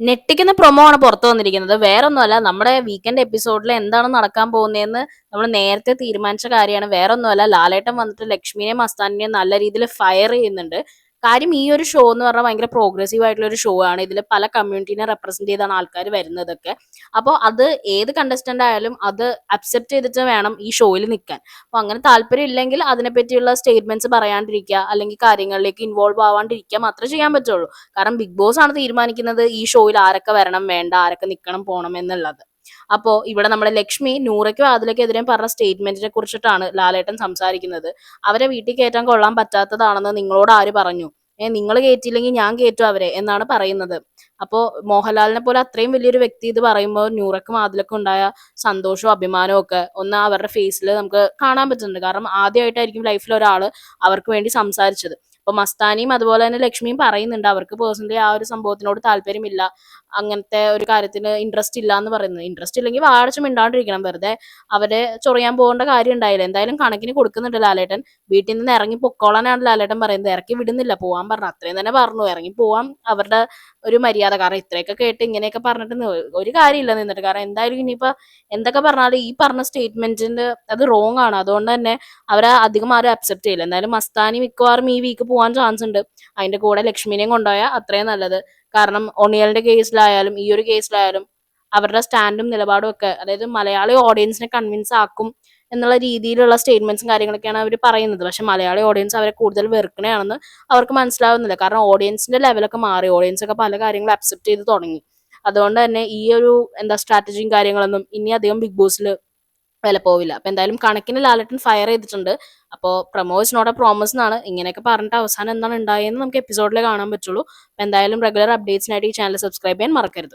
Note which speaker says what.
Speaker 1: ഞെട്ടിക്കുന്ന പ്രൊമോ ആണ് പുറത്തു വന്നിരിക്കുന്നത്. വേറെ വേറൊന്നുമല്ല നമ്മുടെ വീക്കെൻഡ് എപ്പിസോഡിൽ എന്താണ് നടക്കാൻ പോകുന്നതെന്ന് നമ്മൾ നേരത്തെ തീരുമാനിച്ച കാര്യമാണ്. വേറെ വേറൊന്നുമല്ല ലാലേട്ടൻ വന്നിട്ട് ലക്ഷ്മിനെയും മസ്താനിനെയും നല്ല രീതിയിൽ ഫയർ ചെയ്യുന്നുണ്ട്. കാര്യം ഈ ഒരു ഷോ എന്ന് പറഞ്ഞാൽ ഭയങ്കര പ്രോഗ്രസീവ് ആയിട്ടുള്ള ഒരു ഷോ ആണ്. ഇതിൽ പല കമ്മ്യൂണിറ്റീനെ റെപ്രസെന്റ് ചെയ്താണ് ആൾക്കാർ വരുന്നതൊക്കെ. അപ്പോൾ അത് ഏത് കണ്ടസ്റ്റന്റ് ആയാലും അത് അക്സെപ്റ്റ് ചെയ്തിട്ട് വേണം ഈ ഷോയിൽ നിൽക്കാൻ അപ്പോൾ അങ്ങനെ താല്പര്യം ഇല്ലെങ്കിൽ അതിനെപ്പറ്റിയുള്ള സ്റ്റേറ്റ്മെന്റ്സ് പറയാണ്ടിരിക്കുക അല്ലെങ്കിൽ കാര്യങ്ങളിലേക്ക് ഇൻവോൾവ് ആവാണ്ടിരിക്കുക മാത്രമേ ചെയ്യാൻ പറ്റുള്ളൂ. കാരണം ബിഗ് ബോസ് ആണ് തീരുമാനിക്കുന്നത് ഈ ഷോയിൽ ആരൊക്കെ വരണം വേണ്ട ആരൊക്കെ നിൽക്കണം പോകണം എന്നുള്ളത്. അപ്പോ ഇവിടെ നമ്മുടെ ലക്ഷ്മി നൂറയ്ക്കും അതിലേക്കെതിരെ പറഞ്ഞ സ്റ്റേറ്റ്മെന്റിനെ കുറിച്ചിട്ടാണ് ലാലേട്ടൻ സംസാരിക്കുന്നത്. അവരെ വീട്ടിൽ കയറ്റാൻ കൊള്ളാൻ പറ്റാത്തതാണെന്ന് നിങ്ങളോട് ആര് പറഞ്ഞു? ഏ നിങ്ങൾ കയറ്റിയില്ലെങ്കിൽ ഞാൻ കയറ്റും അവരെ എന്നാണ് പറയുന്നത്. അപ്പോൾ മോഹൻലാലിനെ പോലെ അത്രയും വലിയൊരു വ്യക്തി ഇത് പറയുമ്പോൾ നൂറക്കും അതിലൊക്കെ ഉണ്ടായ സന്തോഷവും അഭിമാനവും ഒക്കെ ഒന്ന് അവരുടെ ഫേസിൽ നമുക്ക് കാണാൻ പറ്റുന്നുണ്ട്. കാരണം ആദ്യമായിട്ടായിരിക്കും ലൈഫിൽ ഒരാൾ അവർക്ക് വേണ്ടി സംസാരിച്ചത്. അപ്പൊ മസ്താനിയും അതുപോലെ തന്നെ ലക്ഷ്മിയും പറയുന്നുണ്ട് അവർക്ക് പേഴ്സണലി ആ ഒരു സംഭവത്തിനോട് താല്പര്യമില്ല. അങ്ങനത്തെ ഒരു കാര്യത്തിന് ഇൻട്രസ്റ്റ് ഇല്ല എന്ന് പറയുന്നത്. ഇൻട്രസ്റ്റ് ഇല്ലെങ്കിൽ വാടച്ചും മിണ്ടാണ്ടിരിക്കണം. വെറുതെ അവരെ ചൊറിയാൻ പോകേണ്ട കാര്യം ഉണ്ടായില്ല. എന്തായാലും കണക്കിന് കൊടുക്കുന്നുണ്ട് ലാലേട്ടൻ. വീട്ടിൽ നിന്ന് ഇറങ്ങി പൊക്കോളാനാണ് ലാലേട്ടൻ പറയുന്നത്. ഇറക്കി വിടുന്നില്ല. പോവാൻ പറഞ്ഞു. അത്രയും തന്നെ പറഞ്ഞു. ഇറങ്ങി പോവാൻ അവരുടെ ഒരു മര്യാദ. കാരണം ഇത്രയൊക്കെ കേട്ട് ഇങ്ങനെയൊക്കെ പറഞ്ഞിട്ട് ഒരു കാര്യമില്ല നിന്നിട്ട്. കാരണം എന്തായാലും ഇനിയിപ്പോ എന്തൊക്കെ പറഞ്ഞാലും ഈ പറഞ്ഞ സ്റ്റേറ്റ്മെന്റിന്റെ അത് റോങ് ആണ്. അതുകൊണ്ട് തന്നെ അവരെ അധികം ആരും അക്സെപ്റ്റ് ചെയ്യില്ല. എന്തായാലും മസ്താനി മിക്കവാറും ഈ വീക്ക് ചാൻസ് ഉണ്ട്. അതിന്റെ കൂടെ ലക്ഷ്മിനെയും കൊണ്ടുപോയാൽ അത്രയും നല്ലത്. കാരണം ഒണിയലിന്റെ കേസിലായാലും ഈ ഒരു കേസിലായാലും അവരുടെ സ്റ്റാൻഡും നിലപാടും ഒക്കെ അതായത് മലയാളി ഓഡിയൻസിനെ കൺവിൻസ് ആക്കും എന്നുള്ള രീതിയിലുള്ള സ്റ്റേറ്റ്മെന്റ്സും കാര്യങ്ങളൊക്കെയാണ് അവർ പറയുന്നത്. പക്ഷെ മലയാളി ഓഡിയൻസ് അവരെ കൂടുതൽ വെറുക്കണെയാണെന്ന് അവർക്ക് മനസ്സിലാവുന്നില്ല. കാരണം ഓഡിയൻസിന്റെ ലെവലൊക്കെ മാറി. ഓഡിയൻസ് ഒക്കെ പല കാര്യങ്ങളും അക്സെപ്റ്റ് ചെയ്ത് തുടങ്ങി. അതുകൊണ്ട് തന്നെ ഈ ഒരു എന്താ സ്ട്രാറ്റജിയും കാര്യങ്ങളൊന്നും ഇനി അധികം ബിഗ് ബോസിൽ വില പോവില്ല. അപ്പൊ എന്തായാലും കണക്കിന് ലാലട്ടൻ ഫയർ ചെയ്തിട്ടുണ്ട്. അപ്പോൾ പ്രൊമോസ് നോട്ട് എ പ്രോമിസ് എന്നാണ് ഇങ്ങനെയൊക്കെ പറഞ്ഞിട്ട് അവസാനം എന്താണ് ഉണ്ടായെന്ന് നമുക്ക് എപ്പിസോഡിൽ കാണാൻ പറ്റുള്ളൂ. എന്തായാലും റെഗുലർ അപ്ഡേറ്റ്സിനായിട്ട് ഈ ചാനൽ സബ്സ്ക്രൈബ് ചെയ്യാൻ മറക്കരുത്.